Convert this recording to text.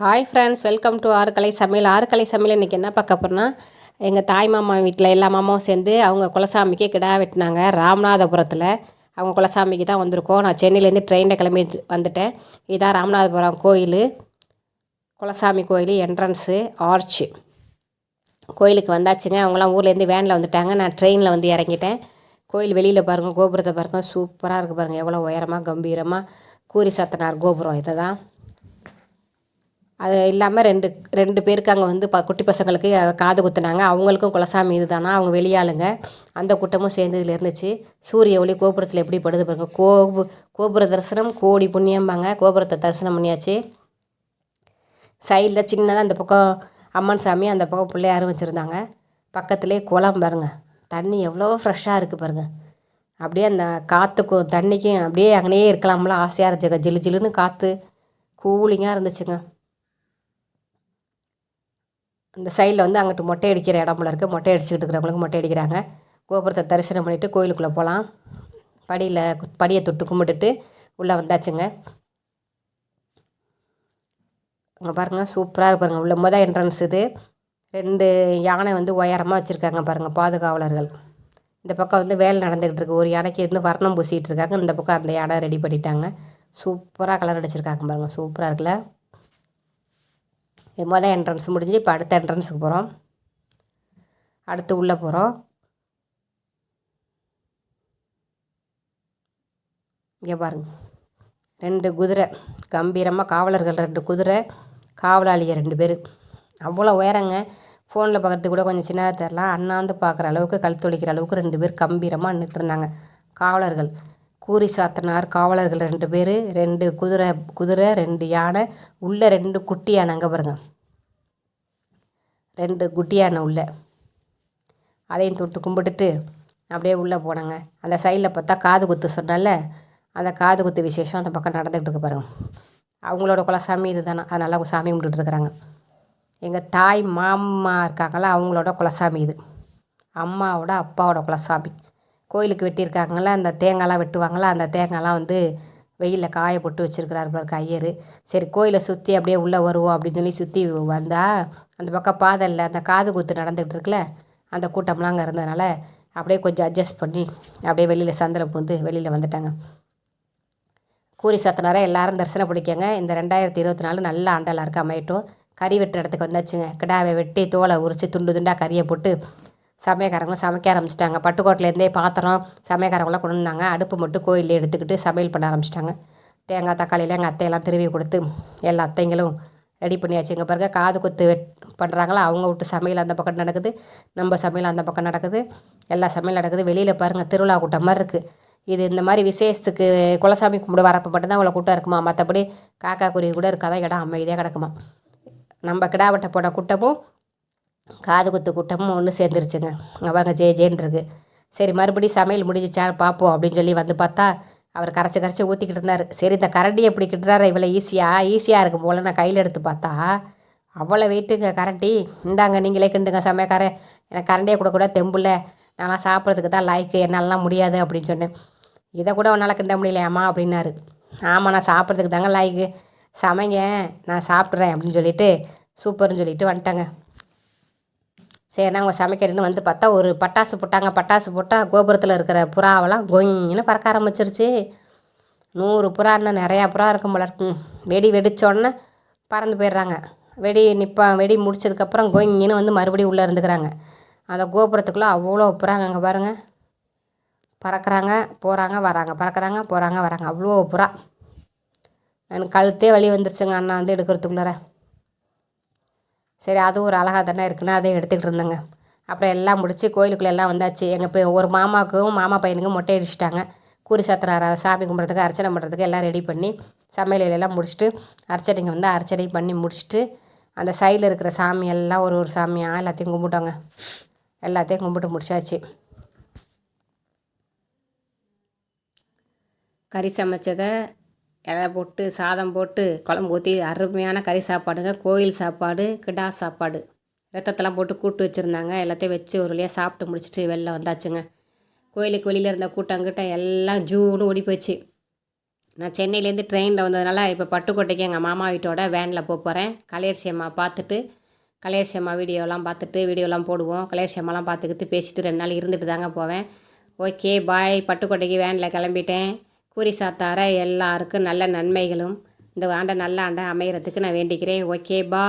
Hi friends welcome to Aarukalai Samayal. Aarukalai Samayal இன்றைக்கி என்ன பார்க்க போகிறோன்னா எங்கள் தாய் மாமா வீட்டில் எல்லா மாமாவும் சேர்ந்து அவங்க குலசாமிக்கு கிடா வெட்டினாங்க ராமநாதபுரத்தில். அவங்க குலசாமிக்கு தான் வந்திருக்கோம். நான் சென்னையிலேருந்து ட்ரெயினில் கிளம்பி வந்துட்டேன். இதுதான் ராமநாதபுரம் கோயில். குலசாமி கோயில் என்ட்ரன்ஸு ஆர்ச்சு கோயிலுக்கு வந்தாச்சுங்க. அவங்களாம் ஊர்லேருந்து வேனில் வந்துட்டாங்க. நான் ட்ரெயினில் வந்து இறங்கிட்டேன். கோயில் வெளியில் பாருங்கள் கோபுரத்தை பாருங்கள் சூப்பராக இருக்குது பாருங்கள் எவ்வளோ உயரமாக கம்பீரமாக கூரி சத்தனார் கோபுரம் இதை தான் அது இல்லாமல் ரெண்டு ரெண்டு பேருக்கு அங்கே வந்து ப குட்டி பசங்களுக்கு காது குத்துனாங்க. அவங்களுக்கும் குலசாமி இது தானா அவங்க வெளியாளுங்க. அந்த கூட்டமும் சேர்ந்து இதில் இருந்துச்சு. சூரிய ஒளி கோபுரத்தில் எப்படி படுது பாருங்க. கோபு கோபுர தரிசனம் கோடி புண்ணியம்பாங்க. கோபுரத்தை தரிசனம் பண்ணியாச்சு. சைடில் சின்னதாக அந்த பக்கம் அம்மன் சாமி அந்த பக்கம் பிள்ளையாரும் வச்சுருந்தாங்க. பக்கத்துலேயே குளம் பாருங்க. தண்ணி எவ்வளோ ஃப்ரெஷ்ஷாக இருக்குது பாருங்கள் அப்படியே அந்த காற்றுக்கும் தண்ணிக்கும் அப்படியே அங்கேயே இருக்கலாம்ல. ஆசையாக இருந்துச்சுங்க. ஜிலு ஜிலுன்னு காற்று கூலிங்காக இருந்துச்சுங்க. இந்த சைடில் வந்து அங்கிட்டு மொட்டை அடிக்கிற இடம் இருக்குது மொட்டை அடிச்சுக்கிட்டு இருக்கிறவங்களுக்கு மொட்டை அடிக்கிறாங்க. கோபுரத்தை தரிசனம் பண்ணிவிட்டு கோயிலுக்குள்ளே போகலாம் படியில் படியை தொட்டு கும்பிட்டுட்டு உள்ளே வந்தாச்சுங்க. அங்கே பாருங்கள் சூப்பராக இருப்பாருங்க பாருங்கள் உள்ள மொதல் என்ட்ரன்ஸ் இது. ரெண்டு யானை வந்து உயரமாக வச்சுருக்காங்க பாருங்கள் பாதுகாவலர்கள். இந்த பக்கம் வந்து வேலை நடந்துக்கிட்டு இருக்கு. ஒரு யானைக்கு இருந்து வர்ணம் பூசிகிட்டு இருக்காங்க. இந்த பக்கம் அந்த யானை ரெடி பண்ணிட்டாங்க. சூப்பராக கலர் அடிச்சிருக்காங்க பாருங்கள் சூப்பராக இருக்குல்ல. இது மொதல் என்ட்ரன்ஸ் முடிஞ்சு இப்போ அடுத்த என்ட்ரன்ஸுக்கு போகிறோம் அடுத்து உள்ளே போகிறோம் இங்கே பாருங்க. ரெண்டு குதிரை கம்பீரமாக காவலர்கள் ரெண்டு குதிரை காவலாளிகள் ரெண்டு பேர். அவ்வளோ உயரங்க. ஃபோனில் பார்க்குறது கூட கொஞ்சம் சின்னதாக தெரில அண்ணாந்து பார்க்குற அளவுக்கு கழுத்து ஒழிக்கிற அளவுக்கு ரெண்டு பேர் கம்பீரமாக நின்றுட்டு இருந்தாங்க. காவலர்கள். கூரி சாத்தனார். காவலர்கள் ரெண்டு பேர் ரெண்டு குதிரை குதிரை ரெண்டு யானை உள்ளே ரெண்டு குட்டி யானை அங்கே பாருங்க. ரெண்டு குட்டி யானை உள்ளே. அதையும் தொட்டு கும்பிட்டுட்டு அப்படியே உள்ளே போனாங்க. அந்த சைடில் பார்த்தா காது குத்து சொன்னால அந்த காது குத்து விசேஷம் அந்த பக்கம் நடந்துக்கிட்டு இருக்கு பாருங்க. அவங்களோட குலசாமி இது தானே அதனால் சாமி கும்பிட்டுட்டு இருக்கிறாங்க. எங்கள் தாய் மாமா இருக்காங்களா? அவங்களோட குலசாமி இது. அம்மாவோட அப்பாவோட குலசாமி. கோயிலுக்கு வெட்டியிருக்காங்கள அந்த தேங்காய்லாம் வெட்டுவாங்களா அந்த தேங்காய்லாம் வந்து வெயிலில் காய போட்டு வச்சுருக்கிறாரு பாருக்க ஐயர் சரி கோயிலை சுற்றி அப்படியே உள்ளே வருவோம் அப்படின்னு சொல்லி சுற்றி வந்தால் அந்த பக்கம் பாதலில் அந்த காது குத்து நடந்துகிட்டு இருக்குல்ல அந்த கூட்டம்லாம் அங்கே இருந்ததுனால அப்படியே கொஞ்சம் அட்ஜஸ்ட் பண்ணி அப்படியே வெளியில் சந்தில் பூந்து வெளியில் வந்துட்டாங்க. கூரி சத்தனார எல்லாரும் தரிசனம் பிடிக்கங்க. இந்த ரெண்டாயிரத்தி இருபத்தி நாலு நல்ல ஆண்டலாக இருக்க அமையட்டும். கறி வெட்டுற இடத்துக்கு வந்தாச்சுங்க. கிடாவை வெட்டி தோலை உரித்து துண்டு துண்டாக கறியை போட்டு சமையக்காரங்களும் சமைக்க ஆரம்பிச்சிட்டாங்க. பட்டுக்கோட்டிலேருந்தே பாத்திரம் சமையக்காரங்களாம் கொண்டு வந்தாங்க. அடுப்பு மட்டும் கோயிலில் எடுத்துக்கிட்டு சமையல் பண்ண ஆரம்பிச்சிட்டாங்க. தேங்காய் தக்காளியில் எங்கள் அத்தையெல்லாம் திருவி கொடுத்து எல்லா அத்தைங்களும் ரெடி பண்ணியாச்சு. இங்கே பாருங்க காது குத்து வெட் பண்ணுறாங்களா அவங்க விட்டு சமையல் அந்த பக்கம் நடக்குது. நம்ம சமையல் அந்த பக்கம் நடக்குது. எல்லா சமையல் நடக்குது. வெளியில் பாருங்கள் திருவிழா கூட்டம் மாதிரி இருக்குது இது இந்த மாதிரி விசேஷத்துக்கு குலசாமி கும்பிட வரப்போ மட்டும்தான் அவ்வளோ கூட்டம் இருக்குமா? மற்றபடி காக்கா குருவி கூட இருக்காதான் இடம் அமைதியாக கிடக்குமா? நம்ம கிடாவட்டை போன கூட்டமும் காது குத்து கூட்டமும் ஒன்று சேர்ந்துருச்சுங்க. அவங்க ஜே ஜேன்றிருக்கு சரி மறுபடியும் சமையல் முடிஞ்சிச்சா பார்ப்போம் அப்படின்னு சொல்லி வந்து பார்த்தா அவர் கரைச்சி கரைச்சி ஊற்றிக்கிட்டு இருந்தார். சரி இந்த கரண்டி எப்படி கிட்டுறாரு இவ்வளோ ஈஸியாக ஈஸியாக இருக்கும் போல் நான் கையில் எடுத்து பார்த்தா அவ்வளோ வெயிட்டுங்க கரண்டி. இந்தாங்க நீங்களே கிண்டுங்க சமையக்காரன் எனக்கு கரண்டியே கொடுக்கூடாது தெம்புல. நான்லாம் சாப்பிட்றதுக்கு தான் லாய்க்கு என்னாலலாம் முடியாது அப்படின்னு சொன்னேன். இதை கூட உன்னால் கிண்ட முடியலையாம்மா அப்படின்னாரு. ஆமாம் நான் சாப்பிட்றதுக்கு தாங்க லாய்க்கு சமைங்க நான் சாப்பிட்றேன் அப்படின்னு சொல்லிட்டு சூப்பர்னு சொல்லிட்டு வந்துட்டாங்க. சரி நாங்கள் சமைக்கிறதுன்னு வந்து பார்த்தா ஒரு பட்டாசு போட்டாங்க. பட்டாசு போட்டால் கோபுரத்தில் இருக்கிற புறாவெல்லாம் கொயின்னு பறக்க ஆரம்பிச்சிருச்சு. நூறு புறா இன்னும் நிறையா புறா இருக்கும் போல இருக்கும் வெடி வெடித்தோடனே பறந்து போயிடுறாங்க. வெடி நிற்பா வெடி முடிச்சதுக்கப்புறம் கோயிங்கன்னு வந்து மறுபடியும் உள்ளே இருந்துக்கிறாங்க. அந்த கோபுரத்துக்குள்ளே அவ்வளோ புறாங்க அங்கே பாருங்கள் பறக்கிறாங்க போகிறாங்க வராங்க. பறக்கிறாங்க போகிறாங்க வராங்க. அவ்வளோ புறா. எனக்கு கழுத்தே வழி வந்துருச்சுங்க அண்ணா வந்து எடுக்கிறதுக்குள்ளார. சரி அதுவும் ஒரு அழகாக தானே இருக்குன்னு அதையும் எடுத்துக்கிட்டு இருந்தேங்க. அப்புறம் எல்லாம் முடித்து கோயிலுக்குள்ளே எல்லாம் வந்தாச்சு. எங்கள் இப்போ ஒரு மாமாவுக்கும் மாமா பையனுக்கும் மொட்டை அடிச்சிட்டாங்க. கூறி சத்தினார சாமி கும்பிட்றதுக்கு அர்ச்சனை பண்ணுறதுக்கு எல்லாம் ரெடி பண்ணி சமையல் எல்லாம் முடிச்சுட்டு அர்ச்சனைங்க வந்து அர்ச்சனை பண்ணி முடிச்சுட்டு அந்த சைடில் இருக்கிற சாமி எல்லாம் ஒரு ஒரு சாமியாக எல்லாத்தையும் கும்பிட்டோங்க. எல்லாத்தையும் கும்பிட்டு முடிச்சாச்சு. கறி சமைச்சதை இலை போட்டு சாதம் போட்டு குழம்பு ஊற்றி அருமையான கறி சாப்பாடுங்க. கோயில் சாப்பாடு கிடா சாப்பாடு. ரத்தத்தெல்லாம் போட்டு கூட்டு வச்சுருந்தாங்க. எல்லாத்தையும் வச்சு ஒரு வழியாக சாப்பிட்டு முடிச்சுட்டு வெளில வந்தாச்சுங்க. கோயிலுக்கு வெளியில் இருந்த கூட்டம் கூட்டங்கிட்ட எல்லாம் ஜூன்னு ஓடி போச்சு. நான் சென்னையிலேருந்து ட்ரெயினில் வந்ததுனால இப்போ பட்டுக்கோட்டைக்கு எங்கள் மாமா வீட்டோட வேனில் போக போகிறேன் கலையரசி அம்மா பார்த்துட்டு கலையரசி அம்மா வீடியோலாம் பார்த்துட்டு வீடியோலாம் போடுவோம். கலையரசி அம்மாலாம் பார்த்துக்கிட்டு பேசிட்டு ரெண்டு நாள் இருந்துட்டு தாங்க போவேன். ஓகே பாய் பட்டுக்கோட்டைக்கு வேனில் கிளம்பிட்டேன். கூறி சாத்தார எல்லாருக்கும் நல்ல நன்மைகளும். இந்த ஆண்டை நல்ல ஆண்டை அமைகிறதுக்கு நான் வேண்டிக்கிறேன். ஓகே பா